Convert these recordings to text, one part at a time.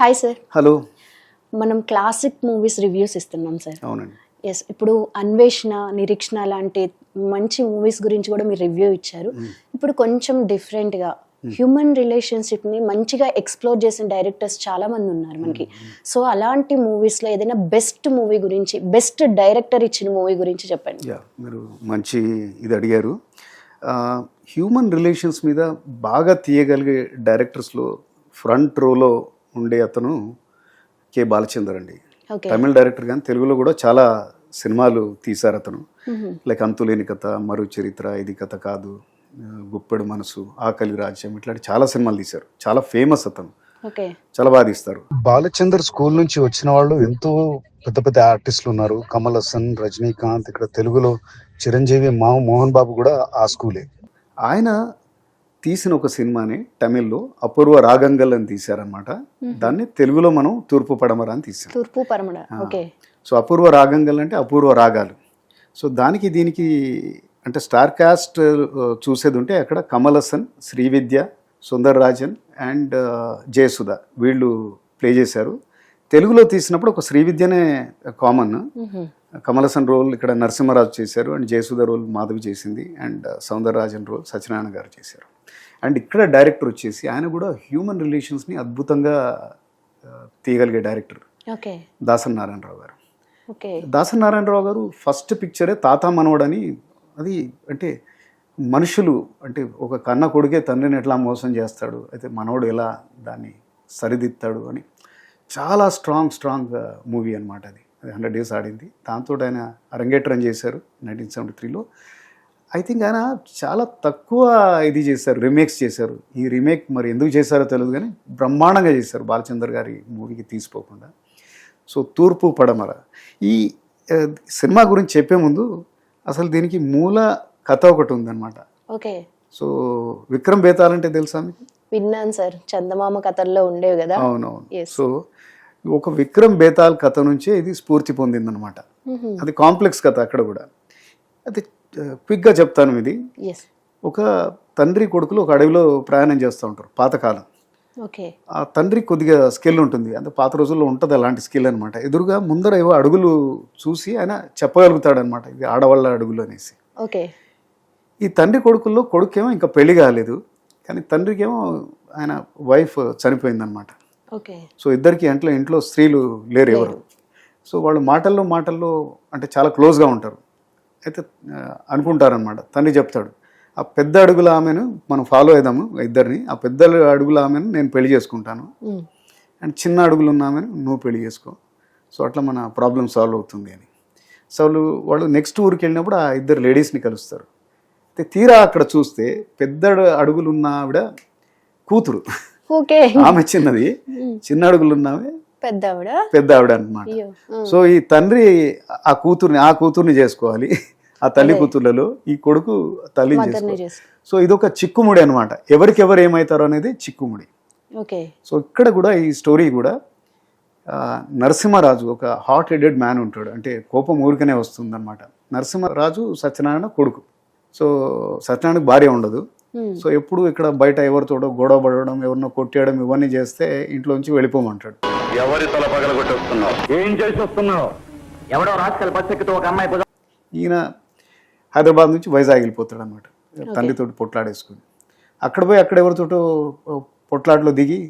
Hi sir hello మనం classic movies reviews ఇస్తున్నాం sir అవునండి. ఎస్ ఇప్పుడు అన్వేషణ నిరీక్షణ లాంటి మంచి మూవీస్ గురించి కూడా మీరు రివ్యూ ఇచ్చారు. ఇప్పుడు కొంచెం డిఫరెంట్గా హ్యూమన్ రిలేషన్షిప్ని మంచిగా ఎక్స్ప్లోర్ చేసిన డైరెక్టర్స్ చాలా మంది ఉన్నారు మనకి. సో అలాంటి మూవీస్లో ఏదైనా బెస్ట్ మూవీ గురించి బెస్ట్ డైరెక్టర్ ఇచ్చిన మూవీ గురించి చెప్పండి. మీరు మంచి ఇది అడిగారు. హ్యూమన్ రిలేషన్స్ మీద బాగా తీయగలిగే డైరెక్టర్స్లో ఫ్రంట్ రోలో ఉండే అతను కే బాలచందర్ అండి. ఓకే. తమిళ డైరెక్టర్ కానీ తెలుగులో కూడా చాలా సినిమాలు తీశారు అతను. లైక్ అంతులేని కథ మరో చరిత్ర ఇది కథ కాదు గుప్పెడు మనసు ఆకలి రాజ్యం ఇట్లాంటి చాలా సినిమాలు తీశారు. చాలా ఫేమస్ అతను. ఓకే. చాలా బాగా తీస్తారు. బాలచందర్ స్కూల్ నుంచి వచ్చిన వాళ్ళు ఎంతో పెద్ద పెద్ద ఆర్టిస్టులు ఉన్నారు. కమల్ హాసన్ రజనీకాంత్ ఇక్కడ తెలుగులో చిరంజీవి మా మోహన్ బాబు కూడా ఆ స్కూలే. ఆయన తీసిన ఒక సినిమాని తమిళ్ళో అపూర్వ రాగంగల్ అని తీశారనమాట దాన్ని తెలుగులో మనం తూర్పు పడమర అని తీసాం తూర్పు పరమడ ఓకే. సో అపూర్వ రాగంగల్ అంటే అపూర్వ రాగాలు. సో దానికి దీనికి అంటే స్టార్ కాస్ట్ చూసేది ఉంటే అక్కడ కమల్ హాసన్ శ్రీవిద్య సుందర్ రాజన్ అండ్ జయసుధ వీళ్ళు ప్లే చేశారు. తెలుగులో తీసినప్పుడు ఒక శ్రీవిద్యనే కామన్. కమల్ హాసన్ రోల్ ఇక్కడ నరసింహరాజు చేశారు అండ్ జయసుధ రోల్ మాధవి చేసింది అండ్ సౌందరరాజన్ రోల్ సత్యనారాయణ గారు చేశారు. అండ్ ఇక్కడ డైరెక్టర్ వచ్చేసి ఆయన కూడా హ్యూమన్ రిలేషన్స్ని అద్భుతంగా తీయగలిగే డైరెక్టర్. దాసన్ నారాయణరావు గారు. ఓకే. దాసన్ నారాయణరావు గారు ఫస్ట్ పిక్చరే తాత మనవడని అది అంటే మనుషులు అంటే ఒక కన్న కొడుకే తండ్రిని ఎట్లా మోసం చేస్తాడు అయితే మనవడు ఎలా దాన్ని సరిదిద్దాడు అని చాలా స్ట్రాంగ్ స్ట్రాంగ్ మూవీ అనమాట అది. అది హండ్రెడ్ డేస్ ఆడింది. దాంతో ఆయన అరంగేట్రం చేశారు నైన్టీన్ సెవెంటీ త్రీలో. ఐ థింక్ ఆయన చాలా తక్కువ ఇది చేశారు రీమేక్స్ చేశారు. ఈ రీమేక్ మరి ఎందుకు చేశారో తెలియదు కానీ బ్రహ్మాండంగా చేశారు బాలచందర్ గారి మూవీకి తీసిపోకుండా సో తూర్పు పడమర. ఈ సినిమా గురించి చెప్పే ముందు అసలు దీనికి మూల కథ ఒకటి ఉందన్నమాట. ఓకే. సో విక్రమ్ బేతాల్ అంటే తెలుసా మీకు? విన్నాను సార్. చందమామ కథల్లో ఉండేవి కదా? అవునవును. సో ఒక విక్రమ్ బేతాల్ కథ నుంచే ఇది స్ఫూర్తి పొందిందనమాట అది కాంప్లెక్స్ కథ అక్కడ కూడా. అది క్విక్గా చెప్తాను ఇది. ఒక తండ్రి కొడుకులు ఒక అడవిలో ప్రయాణం చేస్తూ ఉంటారు పాతకాలం. ఆ తండ్రి కొద్దిగా స్కిల్ ఉంటుంది. అంటే పాత రోజుల్లో ఉంటుంది అలాంటి స్కిల్ అనమాట ఎదురుగా ముందర ఏవో అడుగులు చూసి ఆయన చెప్పగలుగుతాడు అనమాట ఇది ఆడవాళ్ళ అడుగులు అనేసి. ఓకే ఈ తండ్రి కొడుకుల్లో కొడుకేమో ఇంకా పెళ్ళి కాలేదు. కానీ తండ్రికేమో ఆయన వైఫ్ చనిపోయిందనమాట ఓకే సో ఇద్దరికి ఇంట్లో ఇంట్లో స్త్రీలు లేరు ఎవరు. సో వాళ్ళు మాటల్లో మాటల్లో అంటే చాలా క్లోజ్గా ఉంటారు. అయితే అనుకుంటారనమాట తండ్రి చెప్తాడు. ఆ పెద్ద అడుగుల ఆమెను మనం ఫాలో అయిదాము ఇద్దరిని. ఆ పెద్ద అడుగుల ఆమెను నేను పెళ్ళి చేసుకుంటాను. అండ్ చిన్న అడుగులు ఉన్న ఆమెను నువ్వు పెళ్ళి చేసుకో. సో అట్లా మన ప్రాబ్లం సాల్వ్ అవుతుంది అని. సో వాళ్ళు వాళ్ళు నెక్స్ట్ ఊరికి వెళ్ళినప్పుడు ఆ ఇద్దరు లేడీస్ని కలుస్తారు. అయితే తీరా అక్కడ చూస్తే పెద్ద అడుగులు ఉన్న ఆవిడ కూతురు. ఓకే. ఆమె చిన్నది. చిన్న అడుగులు ఉన్న ఆమె పెద్ద ఆవిడ పెద్ద ఆవిడ అనమాట. సో ఈ తండ్రి ఆ కూతుర్ని ఆ కూతుర్ని చేసుకోవాలి. ఆ తల్లి కూతుర్లలో ఈ కొడుకు తల్లిని చేసుకోవాలి. చేసు సో ఇదొక చిక్కుముడి అనమాట. ఎవరికెవరు ఏమవుతారో అనేది చిక్కుముడి. ఓకే. సో ఇక్కడ కూడా ఈ స్టోరీ కూడా నరసింహరాజు ఒక హాట్ హెడెడ్ మ్యాన్ ఉంటాడు. అంటే కోపం ఊరికనే వస్తుంది అనమాట నరసింహరాజు సత్యనారాయణ కొడుకు. సో సత్యనారాయణకు భార్య ఉండదు. సో ఎప్పుడు ఇక్కడ బయట ఎవరితోడో గొడవ పడడం ఎవరినో కొట్టేయడం ఇవన్నీ చేస్తే ఇంట్లో నుంచి వెళ్ళిపోమంటాడు. ఎవరి తల పగలగొట్టేస్తున్నావు ఏం చేసి వస్తున్నావు? ఎవడో రాజకీయాల పచ్చకితో ఒక అమ్మాయి భుజం ఈయన హైదరాబాద్ నుంచి వైజాగ్ వెళ్ళిపోతాడు అనమాట తండ్రితోటి పొట్లాడేసుకుని. అక్కడ పోయి అక్కడ ఎవరితోటో పొట్లాట్లో దిగి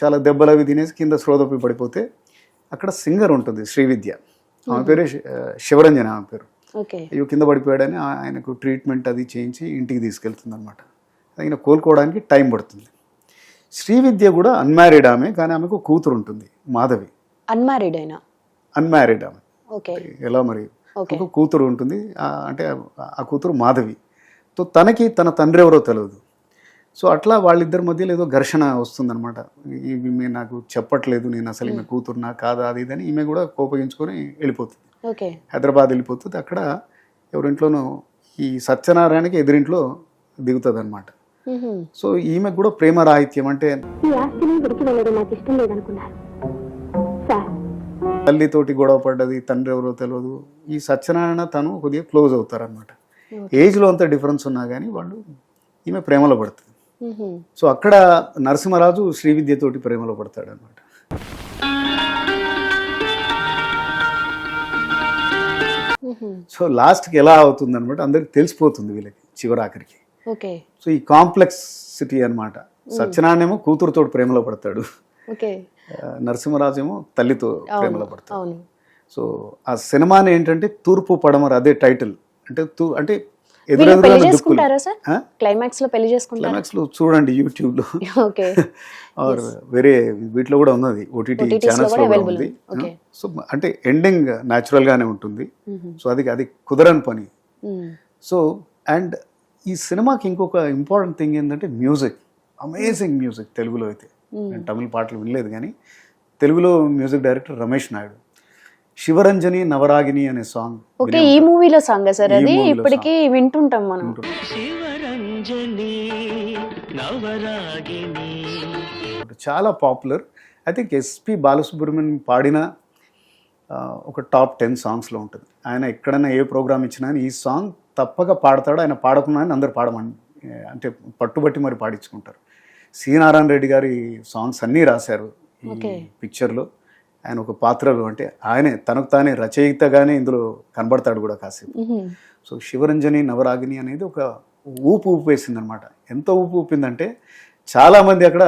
చాలా దెబ్బలు అవి తినేసి కింద శ్రోదపి పడిపోతే అక్కడ సింగర్ ఉంటుంది శ్రీవిద్య. ఆమె పేరే శివరంజన ఆమె పేరు. ఓకే. అయ్యో కింద పడిపోయాడని ఆయనకు ట్రీట్మెంట్ అది చేయించి ఇంటికి తీసుకెళ్తుంది అనమాట ఆయన కోలుకోవడానికి టైం పడుతుంది. శ్రీవిద్య కూడా అన్మ్యారీడ్ ఆమె కానీ ఆమెకు కూతురు ఉంటుంది మాధవి. అన్మ్యారీడ్ అయినా అన్మ్యారీడ్ ఆమె. ఓకే. ఎలా మరి? ఒక కూతురు ఉంటుంది అంటే ఆ- కూతురు మాధవి. సో తనకి తన తండ్రి ఎవరో తెలియదు సో అట్లా వాళ్ళిద్దరి మధ్యలో ఏదో ఘర్షణ వస్తుందన్నమాట. ఈ- ఈమె నాకు చెప్పట్లేదు నేను అసలు ఈమె కూతురు నా కాదా అది ఇదని ఈమె కూడా కోపగించుకొని వెళ్ళిపోతుంది. హైదరాబాద్ వెళ్ళిపోతుంది. అక్కడ ఎవరింట్లోనో ఈ సత్యనారాయణకి ఎదురింట్లో దిగుతుంది అనమాట. సో ఈమెకు కూడా ప్రేమ రాహిత్యం అంటే తల్లితోటి గొడవ పడ్డది తండ్రి ఎవరో తెలియదు ఈ సత్యనారాయణ తను కొద్దిగా క్లోజ్ అవుతారనమాట ఏజ్లో అంత డిఫరెన్స్ ఉన్నా కానీ వాళ్ళు ఈమె ప్రేమలో పడుతుంది. సో అక్కడ నరసింహరాజు శ్రీవిద్యతోటి ప్రేమలో పడతాడు అనమాట సో లాస్ట్కి ఎలా అవుతుంది అనమాట అందరికి తెలిసిపోతుంది వీళ్ళకి చివరాఖరికి. సో ఈ కాంప్లెక్సిటీ అన్నమాట. సత్యనారాయణ ఏమో కూతురుతో ప్రేమలో పడతాడు. నరసింహరాజు ఏమో తల్లితో ప్రేమలో పడతాడు. సో ఆ సినిమాని ఏంటంటే తూర్పు పడమర అదే టైటిల్. అంటే అంటే క్లైమాక్స్లో చూడండి యూట్యూబ్లో ఆర్ వేరే వీటిలో కూడా ఉన్నది. ఓటీటీ ఛానల్స్లో ఉంది. సో అంటే ఎండింగ్ న్యాచురల్ గానే ఉంటుంది. సో అది అది కుదరని పని. సో అండ్ ఈ సినిమాకి ఇంకొక ఇంపార్టెంట్ థింగ్ ఏంటంటే మ్యూజిక్. అమేజింగ్ మ్యూజిక్ తెలుగులో అయితే. నేను తమిళ పాటలు వినలేదు కానీ తెలుగులో మ్యూజిక్ డైరెక్టర్ రమేష్ నాయుడు. శివరంజని నవరాగిని అనే సాంగ్ ఓకే ఈ మూవీలో సాంగ్ సార్ అది? ఇప్పటికీ వింటుంటాం మనం. చాలా popular. I think S P Balasubrahmanyam పాడిన ఒక టాప్ టెన్ సాంగ్స్లో ఉంటుంది. ఆయన ఎక్కడైనా ఏ ప్రోగ్రామ్ ఇచ్చినా ఈ సాంగ్ తప్పక పాడతాడు. ఆయన పాడకున్నా అందరు పాడమని అంటే పట్టుబట్టి మరి పాడించుకుంటారు. సి నారాయణ రెడ్డి గారి సాంగ్స్ అన్నీ రాశారు ఈ. పిక్చర్లో. ఆయన ఒక పాత్రలు అంటే ఆయనే తనకు తానే రచయితగానే ఇందులో కనబడతాడు కూడా కాసేపు. సో శివరంజని నవరాగిని అనేది ఒక ఊపు ఊపేసింది అనమాట ఎంత ఊపు ఊపిందంటే చాలా మంది అక్కడ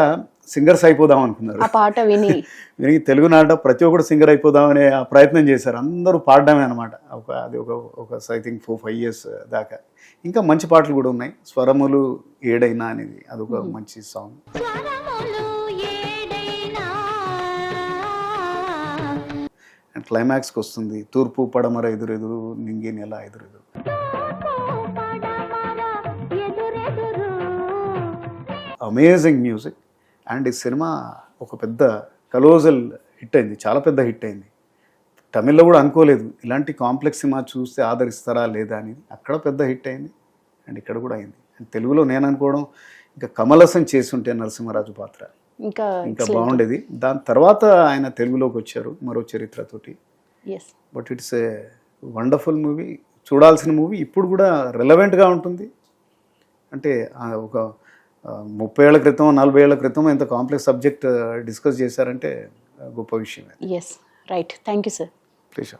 సింగర్స్ అయిపోదాం అనుకున్నారు. ఆ పాట విని. వీరికి తెలుగునాట ప్రతి ఒక్కరు సింగర్ అయిపోదామనే ఆ ప్రయత్నం చేశారు. అందరూ పాడడమే అనమాట ఒక అది ఒక ఒక I think four five years దాకా. ఇంకా మంచి పాటలు కూడా ఉన్నాయి. స్వరములు ఏడైనా అనేది అదొక మంచి సాంగ్ క్లైమాక్స్కి వస్తుంది. తూర్పు పడమర ఎదురెదురు నింగి నెల ఎదురెదురు. Amazing music. అండ్ ఈ సినిమా ఒక పెద్ద కలోజల్ హిట్ అయింది చాలా పెద్ద హిట్ అయింది. తమిళ్ళో కూడా అనుకోలేదు ఇలాంటి కాంప్లెక్స్ సినిమా చూస్తే ఆదరిస్తారా లేదా అనేది అక్కడ పెద్ద హిట్ అయింది అండ్ ఇక్కడ కూడా అయింది. అండ్ తెలుగులో నేను అనుకోవడం ఇంకా కమలసం చేస్తుంటే నరసింహరాజు పాత్ర. ఇంకా ఇంకా బాగుండేది. దాని తర్వాత ఆయన తెలుగులోకి వచ్చారు మరో చరిత్రతోటి. But it's a wonderful movie చూడాల్సిన మూవీ ఇప్పుడు కూడా రెలవెంట్గా ఉంటుంది. అంటే ఒక ముప్పై ఏళ్ళ క్రితం నలభై ఏళ్ళ క్రితం ఎంత కాంప్లెక్స్ సబ్జెక్ట్ డిస్కస్ చేశారంటే ఆ, గొప్ప విషయం yes right thank you sir please